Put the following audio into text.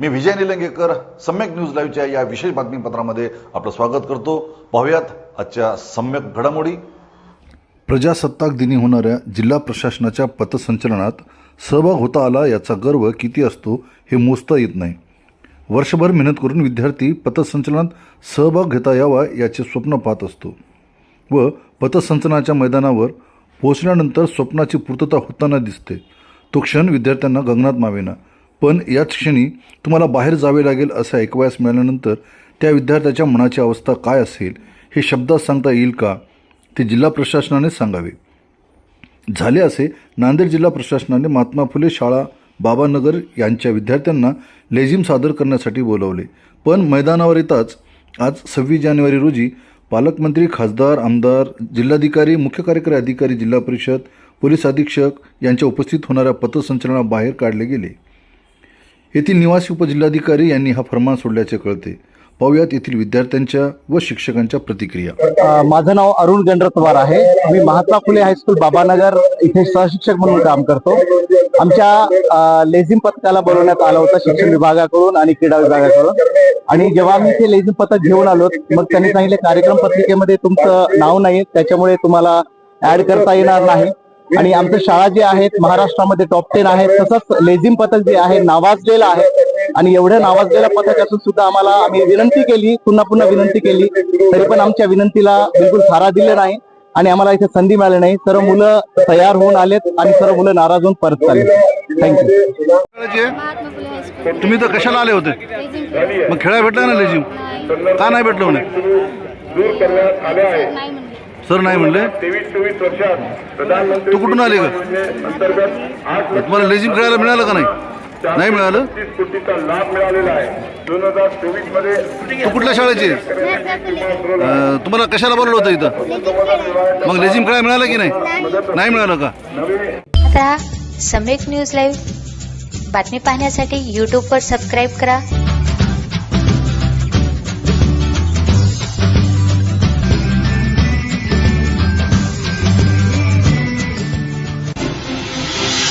मी Vijay Nilangekar Samyak news लाईव्हच्या या विशेष बातमीपत्रामध्ये आपलं स्वागत करतो. पाहूयात आजच्या सम्यक घडामोडी. प्रजासत्ताक दिनी होणाऱ्या जिल्हा प्रशासनाच्या पथसंचलनात सहभाग होता आला याचा गर्व किती असतो हे मोजता येत नाही. वर्षभर मेहनत करून विद्यार्थी पथसंचलनात सहभाग घेता यावा याचे स्वप्न पाहत असतो. व पथसंचलनाच्या मैदानावर पोहोचल्यानंतर स्वप्नाची पूर्तता होताना दिसते. तो क्षण विद्यार्थ्यांना गगनात मावेना. पण याच क्षणी तुम्हाला बाहेर जावे लागेल असं ऐकवायस मिळाल्यानंतर त्या विद्यार्थ्याच्या मनाची अवस्था काय असेल हे शब्दात सांगता येईल का? ते जिल्हा प्रशासनाने सांगावे. झाले असे नांदेड जिल्हा प्रशासनाने महात्मा फुले शाळा बाबानगर यांच्या विद्यार्थ्यांना लेझिम सादर करण्यासाठी बोलवले. पण मैदानावर येताच आज सव्वीस जानेवारी रोजी पालकमंत्री खासदार आमदार जिल्हाधिकारी मुख्य कार्यकारी अधिकारी जिल्हा परिषद पोलीस अधीक्षक यांच्या उपस्थित होणाऱ्या पथसंचलनाबाहेर काढले गेले. येथील निवासी उपजिल्हाधिकारी यांनी हा फरमान सोडल्याचे कळते. पाहुयात येथील विद्यार्थ्यांच्या व शिक्षकांच्या प्रतिक्रिया. माझं नाव अरुण गंडरतवार आहे. मी महात्मा फुले हायस्कूल बाबानगर इथे सहशिक्षक म्हणून काम करतो. आमच्या लेझिम पथकाला बोलवण्यात आलं होतं शिक्षण विभागाकडून आणि क्रीडा विभागाकडून. आणि जेव्हा आम्ही ते लेझिम पथक घेऊन आलो मग त्यांनी सांगितले कार्यक्रम पत्रिकेमध्ये तुमचं नाव नाही त्याच्यामुळे तुम्हाला ऍड करता येणार नाही. आणि आमच्या शाळा जे आहेत महाराष्ट्रामध्ये टॉप टेन आहेत तसंच लेझिम पथक जे आहे नावाजलेलं आहे. आणि एवढ्या नावाजलेल्या पथक असून सुद्धा आम्हाला आम्ही विनंती केली पुन्हा पुन्हा विनंती केली. तरी पण आमच्या विनंतीला बिलकुल सारा दिले नाही आणि आम्हाला इथे संधी मिळाली नाही. सर्व मुलं तयार होऊन आलेत आणि सर्व मुलं नाराज होऊन परत चालले थँक्यू तुम्ही तर कशाला आले होते? मग खेळायला भेटला ना लेझिम? नाही का नाही भेटलं म्हणे नाही म्हणले? सर नाही म्हणले तू कुठून आले का तुम्हाला लेझिम खेळायला मिळालं का नाही? नाही मिळालं? तू कुठल्या शाळेची? अं, तुम्हाला कशाला बोलवलं होतं इथं? मग लेझिम खेळायला मिळालं की नाही? नाही मिळालं का? आता सम्यक न्यूज लाईव्ह बातमी पाहण्यासाठी यूट्यूबवर सबस्क्राईब करा.